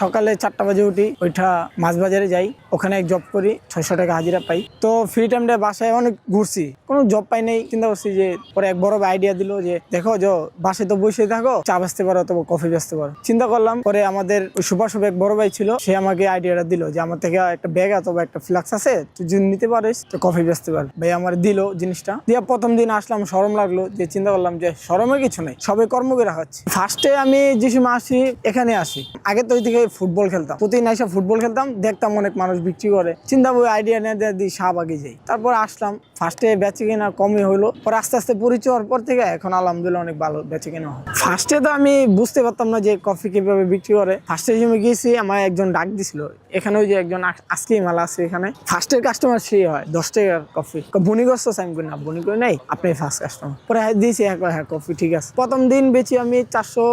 সকালে চারটা বাজে উঠি ওইটা মাছ বাজারে যাই, ওখানে এক জব করি, ছয়শো টাকা হাজিরা পাই। তো ফ্রি টাইমটা বাসায় অনেক ঘুরছি। কোনো জব পাই নাই, চিন্তা করছি যে পরে এক বড় আইডিয়া দিল যে, দেখো যে বাসে তো বসে থাকো, চা বেচতে পারো অথবা কফি বেচতে পারো। চিন্তা করলাম, পরে আমাদের ওই শপ এক বড় ভাই ছিল, সে আমাকে আইডিয়াটা দিল যে, আমার থেকে একটা ব্যাগ অথবা একটা ফ্লাক্স আছে, তুই যদি নিতে পারিস, তো কফি বেচতে পার ভাই আমার দিল জিনিসটা। দিয়ে প্রথম দিন আসলাম, সরম লাগল, যে চিন্তা করলাম যে সরমের কিছু নেই, সবে কর্ম করে রাখাচ্ছি ফার্স্টে আমি যে সময় আসি, এখানে আসি। আগে তো ওই থেকে ফুটবল খেলতাম। প্রতিদিন এসে ফুটবল খেলতাম, দেখতাম অনেক মানুষ বিক্রি করে। চিন্তা ওই আইডিয়া নিয়ে দিয়ে দিই শাহবাগে যাই। তারপর আসলাম ফার্স্টে বেচে কিনা কমই হলো পরে আস্তে আস্তে পরিচয় হওয়ার পর থেকে এখন আলহামদুলিল্লাহ অনেক ভালো বেচে কিনা হয়। ফার্স্টে তো আমি বুঝতে পারতাম না যে কফি কীভাবে বিক্রি করে। ফার্স্টে আমি গিয়েছি আমার একজন ডাক দিছিল। এখানে ওই যে একজন আজকেই মালা আছে এখানে। ফার্স্টের কাস্টমার সে হয়, দশ টাকার কফি বনি করছ আমি করি, না বনি করে নাই আপনি ফার্স্ট কাস্টমার পরে হ্যাঁ দিয়েছি হ্যাঁ হ্যাঁ কফি ঠিক আছে। প্রথম দিন বেচি আমি চারশো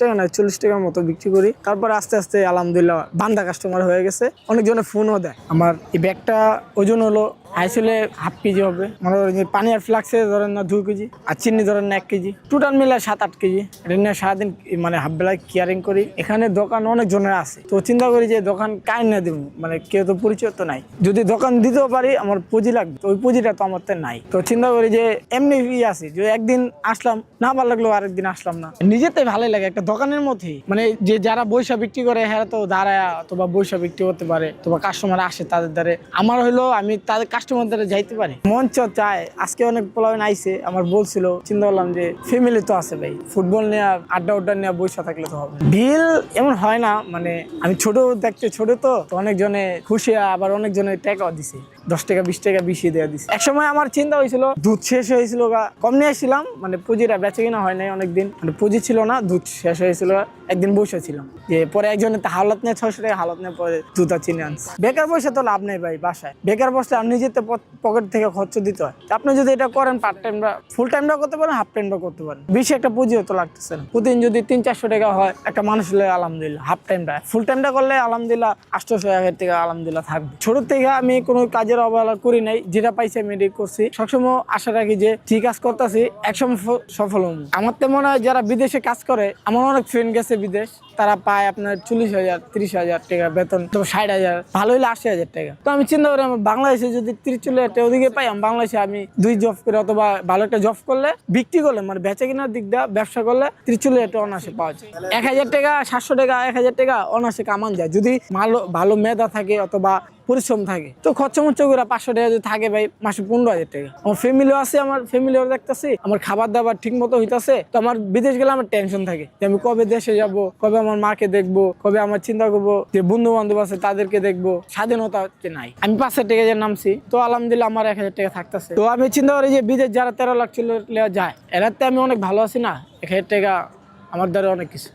টাকা না, চল্লিশ টাকার মতো বিক্রি করি। তারপরে আস্তে আলহামদুলিল্লাহ বান্দা কাস্টমার হয়ে গেছে। অনেকজনে ফোনও দেয়। আমার এই ব্যাগটা ওজন হলো আসলে হাফ কেজি হবে। মনে করেন পানি আর ফ্লাক্সে ধরেন না দুই কেজি, আর চিনি ধরেন না এক কেজি। টোটাল মিলে সাত, আট কেজি। এটা নিয়ে সারাদিন মানে হাফ বেলায় কেয়ারিং করি। এখানে দোকান অনেক জনের আছে। তো চিন্তা করি যে দোকান কাই না দিব? মানে কেউ তো পরিচয় তো নাই। যদি দোকান দিতেও পারি, আমার পুঁজি লাগবে। ওই পুঁজিটা তো আমার তো নাই। তো চিন্তা করি যে এমনি ই আছে। যে একদিন আসলাম, না ভালো লাগল আরেকদিন আসলাম না। নিজেতে ভালোই লাগে। একটা দোকানের মধ্যেই মানে যে যারা বৈশা বিক্রি করে হ্যাঁ তো দাঁড়ায়, অথবা বৈশা বিক্রি করতে পারে, অথবা কাস্টমার আসে তাদের দ্বারে। আমার হলো, আমি তাদের কাস্টমার দ্বারা যাইতে পারি। মঞ্চ চায়। আজকে অনেক পোলাবেন আইসে আমার বলছিল চিন্তা করলাম যে ফ্যামিলি তো আছে ভাই। ফুটবল নিয়ে আড্ডা উড্ডা নিয়ে বৈশা থাকলে তো হবে। বিল এমন হয় না মানে আমি ছোট দেখতে ছোট তো অনেকজনে খুশি, আবার অনেকজনে টাকাও দিছে। দশ টাকা, বিশ টাকা বেশি দেওয়া দিছে। এক সময় আমার চিন্তা হয়েছিল, দুধ শেষ হয়েছিল কম নিয়ে এসেছিলাম মানে পুঁজিটা বেচে কিনা হয় নাই অনেকদিন। মানে পুঁজি ছিল না, দুধ শেষ হয়েছিল, একদিন বসেছিলাম যে পরে একজনের তো হালত নেই ছয়শো টাকা, হালত নেই পরে দুধ আর চিনি আনছে। বেকার পয়সা তো লাভ নেই ভাই বাসায়। বেকার বসলে আপনি নিজেতে পকেট থেকে খরচ দিতে হয়। তা আপনি যদি এটা করেন পার্ট টাইমটা ফুল টাইমটা করতে পারেন হাফ টাইমটা করতে পারেন। বেশি একটা পুঁজি হতো লাগতেছে না। প্রতিদিন যদি তিন, চারশো টাকা হয়, একটা মানুষ হলে আলহামদুলিল্লাহ হাফ টাইমটা ফুল টাইমটা করলে আলহামদুলিল্লাহ আটশোশো হাজার টাকা আলহামদুলিল্লাহ থাকবে। ছোট থেকে আমি কোনো কাজের অবহেলা করি নাই, যেটা পাইছি আমি এটাই করছি। সবসময় আশা রাখি যে ঠিক কাজ করতেছি, একসময় সফল হম। আমার তো মনে হয় যারা বিদেশে কাজ করে, আমার অনেক ফ্রেন্ড গেছে বিদেশ। তারা পায় আপনার চল্লিশ হাজার, তিরিশ হাজার টাকা বেতন, তো ষাট হাজার, ভালো হলে আশি হাজার টাকা। তো আমি চিন্তা করি আমার বাংলাদেশে যদি তিরিশ চল্লিশ হাজার টাকা ওদিকে পাই, আমি বাংলাদেশে আমি দুই জব করে অথবা ভালো একটা জব করলে, বিক্রি করলে মানে বেচা কেনার দিক দিয়ে ব্যবসা করলে তিরিশ চল্লিশ হাজার টাকা অনাসে পাওয়া যায়। এক হাজার টাকা, সাতশো টাকা, এক হাজার টাকা অনাসে কামান যায়। যদি ভালো ভালো মেধা থাকে অথবা পরিশ্রম থাকে, তো খরচা মরচা করে পাঁচশো টাকা যদি থাকে ভাই, মাসে পনেরো হাজার টাকা। আমার ফ্যামিলিও আছে, আমার ফ্যামিলিও দেখতেছি, আমার খাবার দাবার ঠিক মতো হইতাছে, তো আমার বিদেশ গেলে আমার টেনশন থাকে যে আমি কবে দেশে যাব, কবে আমার মাকে দেখব, কবে আমার চিন্তা করব যে বন্ধু বান্ধব আছে তাদেরকে দেখব। স্বাধীনতা হচ্ছে নাই। আমি পাঁচ হাজার টাকা যে নামছি, তো আলহামদুলিল্লাহ আমার এক হাজার টাকা থাকতেছে। তো আমি চিন্তা করি যে বিদেশ যারা তেরো লাখ ছিল যায়, এরাতে আমি অনেক ভালো আছি না? এক হাজার টাকা আমার দ্বারা অনেক কিছু।